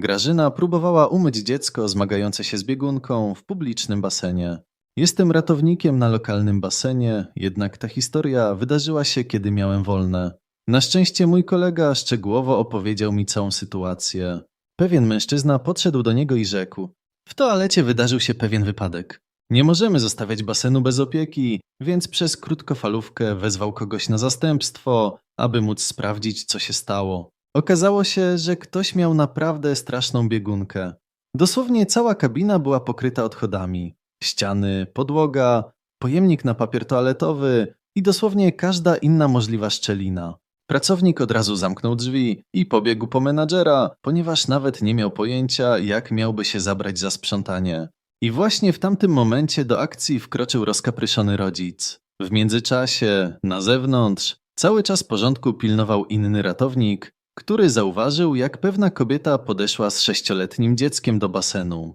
Grażyna próbowała umyć dziecko zmagające się z biegunką w publicznym basenie. Jestem ratownikiem na lokalnym basenie, jednak ta historia wydarzyła się, kiedy miałem wolne. Na szczęście mój kolega szczegółowo opowiedział mi całą sytuację. Pewien mężczyzna podszedł do niego i rzekł: W toalecie wydarzył się pewien wypadek. Nie możemy zostawiać basenu bez opieki, więc przez krótkofalówkę wezwał kogoś na zastępstwo, aby móc sprawdzić, co się stało. Okazało się, że ktoś miał naprawdę straszną biegunkę. Dosłownie cała kabina była pokryta odchodami. Ściany, podłoga, pojemnik na papier toaletowy i dosłownie każda inna możliwa szczelina. Pracownik od razu zamknął drzwi i pobiegł po menadżera, ponieważ nawet nie miał pojęcia, jak miałby się zabrać za sprzątanie. I właśnie w tamtym momencie do akcji wkroczył rozkapryszony rodzic. W międzyczasie, na zewnątrz, cały czas porządku pilnował inny ratownik, który zauważył, jak pewna kobieta podeszła z sześcioletnim dzieckiem do basenu.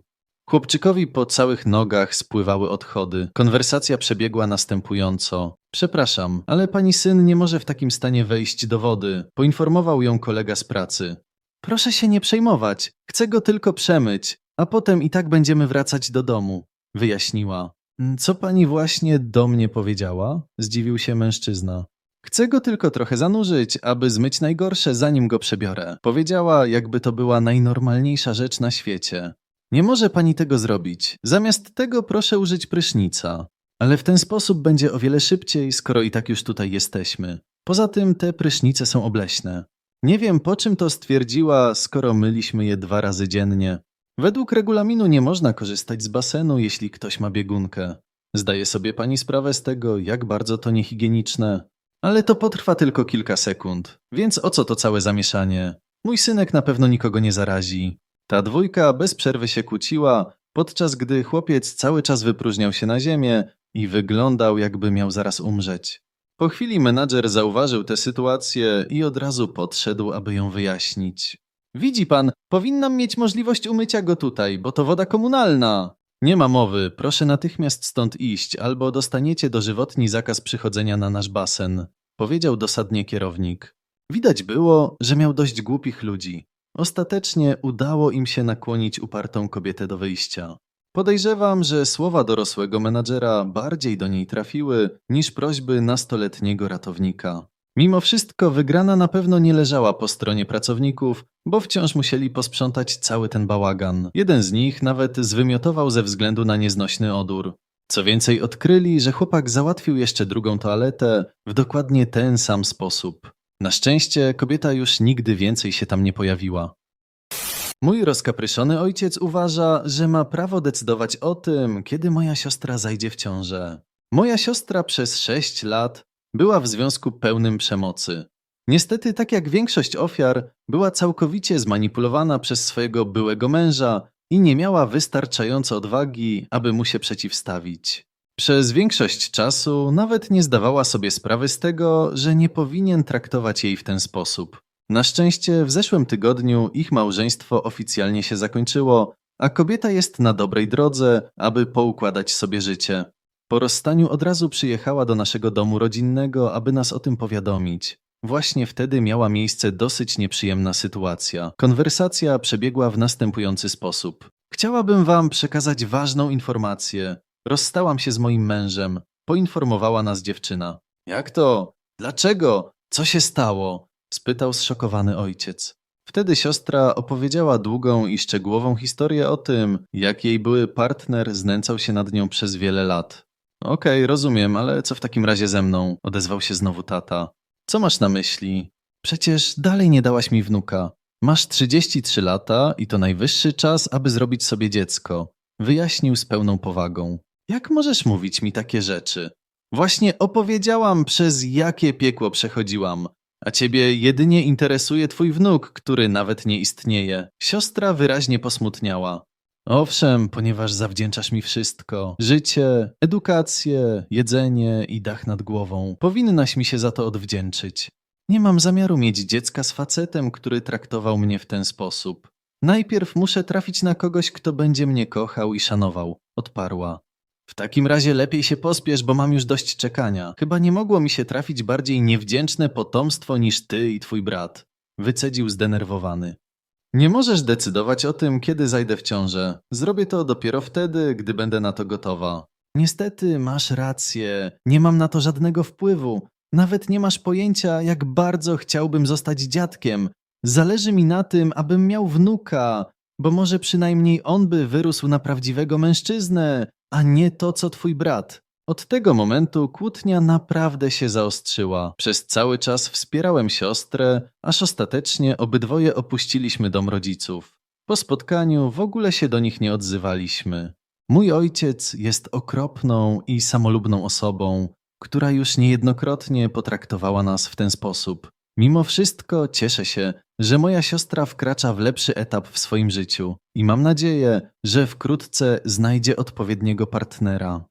Chłopczykowi po całych nogach spływały odchody. Konwersacja przebiegła następująco. Przepraszam, ale pani syn nie może w takim stanie wejść do wody, poinformował ją kolega z pracy. Proszę się nie przejmować, chcę go tylko przemyć, a potem i tak będziemy wracać do domu, wyjaśniła. Co pani właśnie do mnie powiedziała? Zdziwił się mężczyzna. Chcę go tylko trochę zanurzyć, aby zmyć najgorsze, zanim go przebiorę. Powiedziała, jakby to była najnormalniejsza rzecz na świecie. Nie może pani tego zrobić. Zamiast tego proszę użyć prysznica. Ale w ten sposób będzie o wiele szybciej, skoro i tak już tutaj jesteśmy. Poza tym te prysznice są obleśne. Nie wiem, po czym to stwierdziła, skoro myliśmy je dwa razy dziennie. Według regulaminu nie można korzystać z basenu, jeśli ktoś ma biegunkę. Zdaje sobie pani sprawę z tego, jak bardzo to niehigieniczne. Ale to potrwa tylko kilka sekund, więc o co to całe zamieszanie? Mój synek na pewno nikogo nie zarazi. Ta dwójka bez przerwy się kłóciła, podczas gdy chłopiec cały czas wypróżniał się na ziemię i wyglądał, jakby miał zaraz umrzeć. Po chwili menadżer zauważył tę sytuację i od razu podszedł, aby ją wyjaśnić. Widzi pan, powinnam mieć możliwość umycia go tutaj, bo to woda komunalna. Nie ma mowy, proszę natychmiast stąd iść, albo dostaniecie dożywotni zakaz przychodzenia na nasz basen, powiedział dosadnie kierownik. Widać było, że miał dość głupich ludzi. Ostatecznie udało im się nakłonić upartą kobietę do wyjścia. Podejrzewam, że słowa dorosłego menadżera bardziej do niej trafiły niż prośby nastoletniego ratownika. Mimo wszystko wygrana na pewno nie leżała po stronie pracowników, bo wciąż musieli posprzątać cały ten bałagan. Jeden z nich nawet zwymiotował ze względu na nieznośny odór. Co więcej, odkryli, że chłopak załatwił jeszcze drugą toaletę w dokładnie ten sam sposób. Na szczęście kobieta już nigdy więcej się tam nie pojawiła. Mój rozkapryszony ojciec uważa, że ma prawo decydować o tym, kiedy moja siostra zajdzie w ciążę. Moja siostra przez sześć lat była w związku pełnym przemocy. Niestety, tak jak większość ofiar, była całkowicie zmanipulowana przez swojego byłego męża i nie miała wystarczająco odwagi, aby mu się przeciwstawić. Przez większość czasu nawet nie zdawała sobie sprawy z tego, że nie powinien traktować jej w ten sposób. Na szczęście w zeszłym tygodniu ich małżeństwo oficjalnie się zakończyło, a kobieta jest na dobrej drodze, aby poukładać sobie życie. Po rozstaniu od razu przyjechała do naszego domu rodzinnego, aby nas o tym powiadomić. Właśnie wtedy miała miejsce dosyć nieprzyjemna sytuacja. Konwersacja przebiegła w następujący sposób. Chciałabym wam przekazać ważną informację. Rozstałam się z moim mężem. Poinformowała nas dziewczyna. Jak to? Dlaczego? Co się stało? spytał zszokowany ojciec. Wtedy siostra opowiedziała długą i szczegółową historię o tym, jak jej były partner znęcał się nad nią przez wiele lat. Okej, rozumiem, ale co w takim razie ze mną? odezwał się znowu tata. Co masz na myśli? Przecież dalej nie dałaś mi wnuka. Masz 33 lata i to najwyższy czas, aby zrobić sobie dziecko. Wyjaśnił z pełną powagą. Jak możesz mówić mi takie rzeczy? Właśnie opowiedziałam, przez jakie piekło przechodziłam. A ciebie jedynie interesuje twój wnuk, który nawet nie istnieje. Siostra wyraźnie posmutniała. Owszem, ponieważ zawdzięczasz mi wszystko. Życie, edukację, jedzenie i dach nad głową. Powinnaś mi się za to odwdzięczyć. Nie mam zamiaru mieć dziecka z facetem, który traktował mnie w ten sposób. Najpierw muszę trafić na kogoś, kto będzie mnie kochał i szanował, odparła. W takim razie lepiej się pospiesz, bo mam już dość czekania. Chyba nie mogło mi się trafić bardziej niewdzięczne potomstwo niż ty i twój brat. Wycedził zdenerwowany. Nie możesz decydować o tym, kiedy zajdę w ciążę. Zrobię to dopiero wtedy, gdy będę na to gotowa. Niestety, masz rację. Nie mam na to żadnego wpływu. Nawet nie masz pojęcia, jak bardzo chciałbym zostać dziadkiem. Zależy mi na tym, abym miał wnuka, bo może przynajmniej on by wyrósł na prawdziwego mężczyznę, a nie to, co twój brat. Od tego momentu kłótnia naprawdę się zaostrzyła. Przez cały czas wspierałem siostrę, aż ostatecznie obydwoje opuściliśmy dom rodziców. Po spotkaniu w ogóle się do nich nie odzywaliśmy. Mój ojciec jest okropną i samolubną osobą, która już niejednokrotnie potraktowała nas w ten sposób. Mimo wszystko cieszę się, że moja siostra wkracza w lepszy etap w swoim życiu i mam nadzieję, że wkrótce znajdzie odpowiedniego partnera.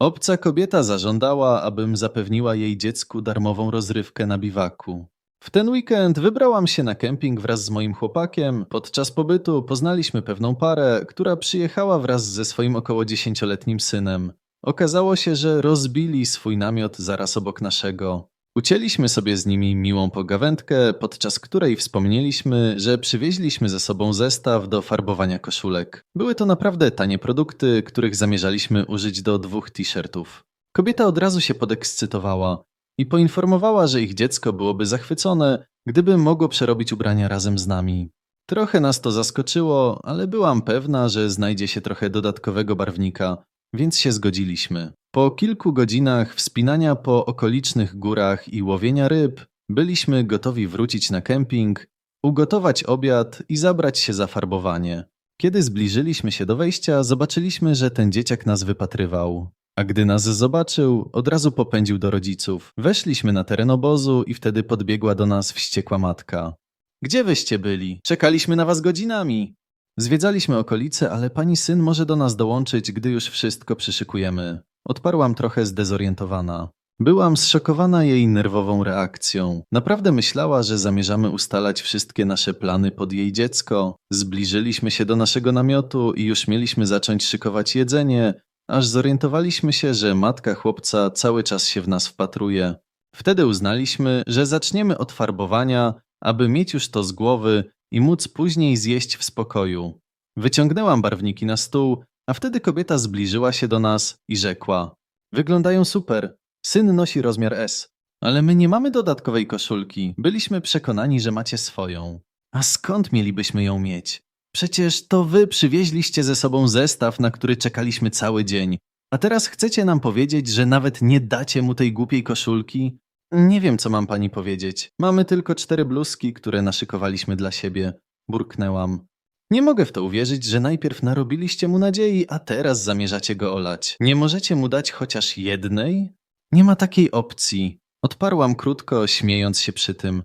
Obca kobieta zażądała, abym zapewniła jej dziecku darmową rozrywkę na biwaku. W ten weekend wybrałam się na kemping wraz z moim chłopakiem. Podczas pobytu poznaliśmy pewną parę, która przyjechała wraz ze swoim około dziesięcioletnim synem. Okazało się, że rozbili swój namiot zaraz obok naszego. Ucięliśmy sobie z nimi miłą pogawędkę, podczas której wspomnieliśmy, że przywieźliśmy ze sobą zestaw do farbowania koszulek. Były to naprawdę tanie produkty, których zamierzaliśmy użyć do dwóch t-shirtów. Kobieta od razu się podekscytowała i poinformowała, że ich dziecko byłoby zachwycone, gdyby mogło przerobić ubrania razem z nami. Trochę nas to zaskoczyło, ale byłam pewna, że znajdzie się trochę dodatkowego barwnika, więc się zgodziliśmy. Po kilku godzinach wspinania po okolicznych górach i łowienia ryb, byliśmy gotowi wrócić na kemping, ugotować obiad i zabrać się za farbowanie. Kiedy zbliżyliśmy się do wejścia, zobaczyliśmy, że ten dzieciak nas wypatrywał. A gdy nas zobaczył, od razu popędził do rodziców. Weszliśmy na teren obozu i wtedy podbiegła do nas wściekła matka. Gdzie wyście byli? Czekaliśmy na was godzinami. Zwiedzaliśmy okolice, ale pani syn może do nas dołączyć, gdy już wszystko przyszykujemy. Odparłam trochę zdezorientowana. Byłam zszokowana jej nerwową reakcją. Naprawdę myślała, że zamierzamy ustalać wszystkie nasze plany pod jej dziecko. Zbliżyliśmy się do naszego namiotu i już mieliśmy zacząć szykować jedzenie, aż zorientowaliśmy się, że matka chłopca cały czas się w nas wpatruje. Wtedy uznaliśmy, że zaczniemy od farbowania, aby mieć już to z głowy i móc później zjeść w spokoju. Wyciągnęłam barwniki na stół, a wtedy kobieta zbliżyła się do nas i rzekła: Wyglądają super. Syn nosi rozmiar S. Ale my nie mamy dodatkowej koszulki. Byliśmy przekonani, że macie swoją. A skąd mielibyśmy ją mieć? Przecież to wy przywieźliście ze sobą zestaw, na który czekaliśmy cały dzień. A teraz chcecie nam powiedzieć, że nawet nie dacie mu tej głupiej koszulki? Nie wiem, co mam pani powiedzieć. Mamy tylko cztery bluzki, które naszykowaliśmy dla siebie. Burknęłam. Nie mogę w to uwierzyć, że najpierw narobiliście mu nadziei, a teraz zamierzacie go olać. Nie możecie mu dać chociaż jednej? Nie ma takiej opcji. Odparłam krótko, śmiejąc się przy tym.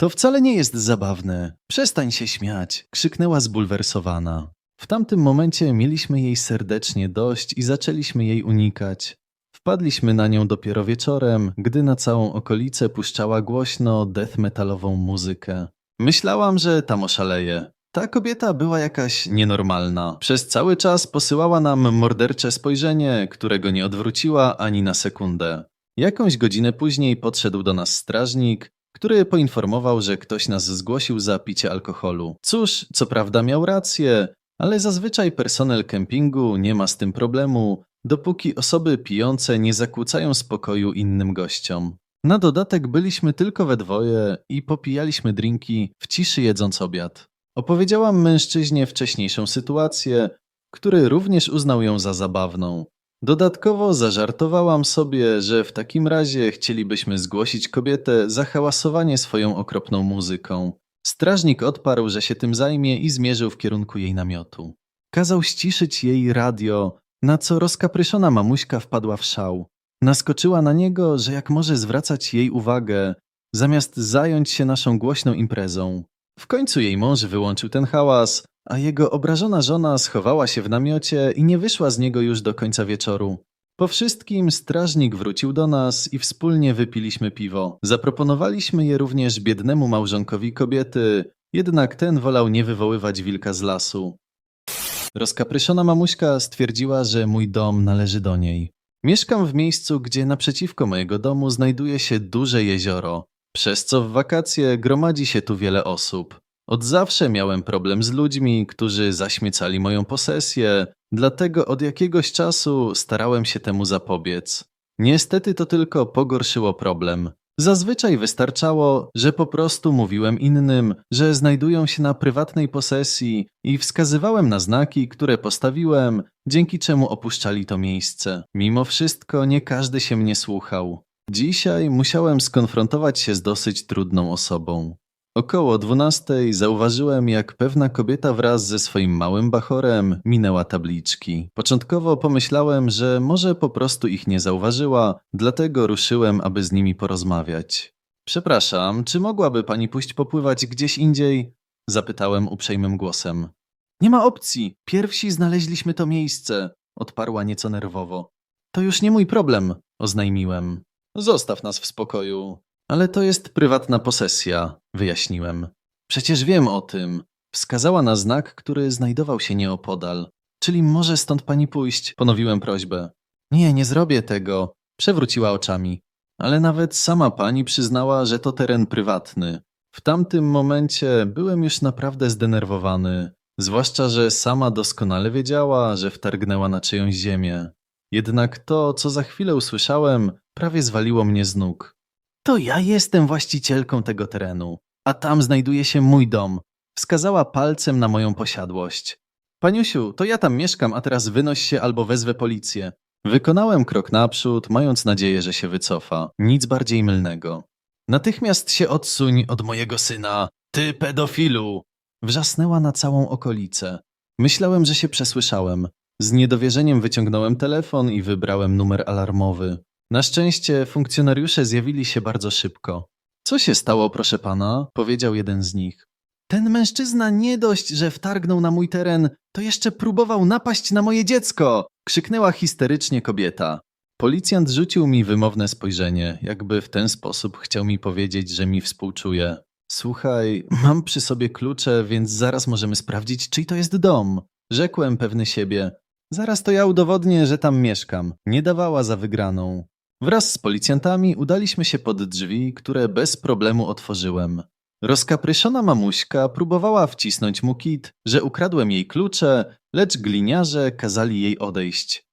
To wcale nie jest zabawne. Przestań się śmiać, krzyknęła zbulwersowana. W tamtym momencie mieliśmy jej serdecznie dość i zaczęliśmy jej unikać. Wpadliśmy na nią dopiero wieczorem, gdy na całą okolicę puszczała głośno death metalową muzykę. Myślałam, że tam oszaleje. Ta kobieta była jakaś nienormalna. Przez cały czas posyłała nam mordercze spojrzenie, którego nie odwróciła ani na sekundę. Jakąś godzinę później podszedł do nas strażnik, który poinformował, że ktoś nas zgłosił za picie alkoholu. Cóż, co prawda miał rację, ale zazwyczaj personel kempingu nie ma z tym problemu, dopóki osoby pijące nie zakłócają spokoju innym gościom. Na dodatek byliśmy tylko we dwoje i popijaliśmy drinki w ciszy jedząc obiad. Opowiedziałam mężczyźnie wcześniejszą sytuację, który również uznał ją za zabawną. Dodatkowo zażartowałam sobie, że w takim razie chcielibyśmy zgłosić kobietę za hałasowanie swoją okropną muzyką. Strażnik odparł, że się tym zajmie i zmierzył w kierunku jej namiotu. Kazał ściszyć jej radio, na co rozkapryszona mamuśka wpadła w szał. Naskoczyła na niego, że jak może zwracać jej uwagę, zamiast zająć się naszą głośną imprezą. W końcu jej mąż wyłączył ten hałas, a jego obrażona żona schowała się w namiocie i nie wyszła z niego już do końca wieczoru. Po wszystkim strażnik wrócił do nas i wspólnie wypiliśmy piwo. Zaproponowaliśmy je również biednemu małżonkowi kobiety, jednak ten wolał nie wywoływać wilka z lasu. Rozkapryszona mamuśka stwierdziła, że mój dom należy do niej. Mieszkam w miejscu, gdzie naprzeciwko mojego domu znajduje się duże jezioro, przez co w wakacje gromadzi się tu wiele osób. Od zawsze miałem problem z ludźmi, którzy zaśmiecali moją posesję, dlatego od jakiegoś czasu starałem się temu zapobiec. Niestety to tylko pogorszyło problem. Zazwyczaj wystarczało, że po prostu mówiłem innym, że znajdują się na prywatnej posesji i wskazywałem na znaki, które postawiłem, dzięki czemu opuszczali to miejsce. Mimo wszystko nie każdy się mnie słuchał. Dzisiaj musiałem skonfrontować się z dosyć trudną osobą. Około dwunastej zauważyłem, jak pewna kobieta wraz ze swoim małym bachorem minęła tabliczki. Początkowo pomyślałem, że może po prostu ich nie zauważyła, dlatego ruszyłem, aby z nimi porozmawiać. Przepraszam, czy mogłaby pani pójść popływać gdzieś indziej? Zapytałem uprzejmym głosem. Nie ma opcji, pierwsi znaleźliśmy to miejsce, odparła nieco nerwowo. To już nie mój problem, oznajmiłem. Zostaw nas w spokoju. Ale to jest prywatna posesja, wyjaśniłem. Przecież wiem o tym. Wskazała na znak, który znajdował się nieopodal. Czyli może stąd pani pójść, ponowiłem prośbę. Nie, nie zrobię tego, przewróciła oczami. Ale nawet sama pani przyznała, że to teren prywatny. W tamtym momencie byłem już naprawdę zdenerwowany, zwłaszcza, że sama doskonale wiedziała, że wtargnęła na czyjąś ziemię. Jednak to, co za chwilę usłyszałem, prawie zwaliło mnie z nóg. To ja jestem właścicielką tego terenu, a tam znajduje się mój dom. Wskazała palcem na moją posiadłość. Paniusiu, to ja tam mieszkam, a teraz wynoś się albo wezwę policję. Wykonałem krok naprzód, mając nadzieję, że się wycofa. Nic bardziej mylnego. Natychmiast się odsuń od mojego syna, ty pedofilu! Wrzasnęła na całą okolicę. Myślałem, że się przesłyszałem. Z niedowierzeniem wyciągnąłem telefon i wybrałem numer alarmowy. Na szczęście funkcjonariusze zjawili się bardzo szybko. Co się stało, proszę pana? powiedział jeden z nich. Ten mężczyzna nie dość, że wtargnął na mój teren, to jeszcze próbował napaść na moje dziecko! krzyknęła histerycznie kobieta. Policjant rzucił mi wymowne spojrzenie, jakby w ten sposób chciał mi powiedzieć, że mi współczuje. Słuchaj, mam przy sobie klucze, więc zaraz możemy sprawdzić, czyj to jest dom. Rzekłem pewny siebie. Zaraz to ja udowodnię, że tam mieszkam. Nie dawała za wygraną. Wraz z policjantami udaliśmy się pod drzwi, które bez problemu otworzyłem. Rozkapryszona mamuśka próbowała wcisnąć mu kit, że ukradłem jej klucze, lecz gliniarze kazali jej odejść.